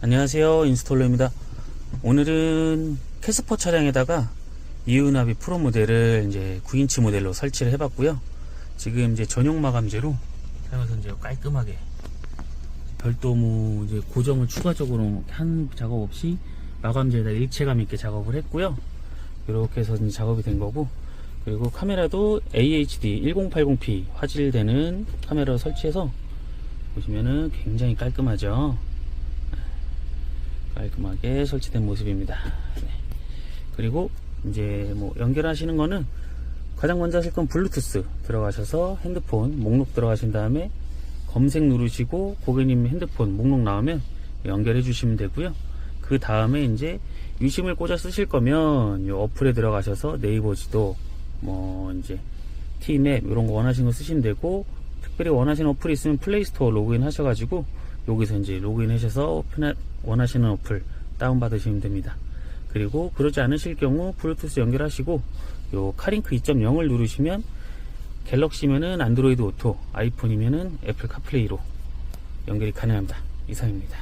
안녕하세요. 인스톨러입니다. 오늘은 캐스퍼 차량에다가 이은합이 프로 모델을 이제 9인치 모델로 설치를 해봤고요. 지금 이제 전용 마감재로 사용해서 깔끔하게 별도 뭐 이제 고정을 추가적으로 한 작업 없이 마감재에다 일체감 있게 작업을 했고요. 이렇게 해서 이제 작업이 된 거고 그리고 카메라도 AHD 1080p 화질되는 카메라 설치해서 보시면은 굉장히 깔끔하죠 깔끔하게 설치된 모습입니다. 네. 그리고 이제 뭐 연결하시는 거는 가장 먼저 하실 건 블루투스 들어가셔서 핸드폰 목록 들어가신 다음에 검색 누르시고 고객님 핸드폰 목록 나오면 연결해 주시면 되고요. 그 다음에 이제 유심을 꽂아 쓰실 거면 이 어플에 들어가셔서 네이버 지도 뭐 이제 티맵 이런 거 원하시는 거 쓰시면 되고 특별히 원하시는 어플이 있으면 플레이스토어 로그인 하셔가지고 여기서 이제 로그인 하셔서 편하, 원하시는 어플 다운받으시면 됩니다. 그리고 그러지 않으실 경우 블루투스 연결하시고 요 카링크 2.0을 누르시면 갤럭시면은 안드로이드 오토, 아이폰이면은 애플 카플레이로 연결이 가능합니다. 이상입니다.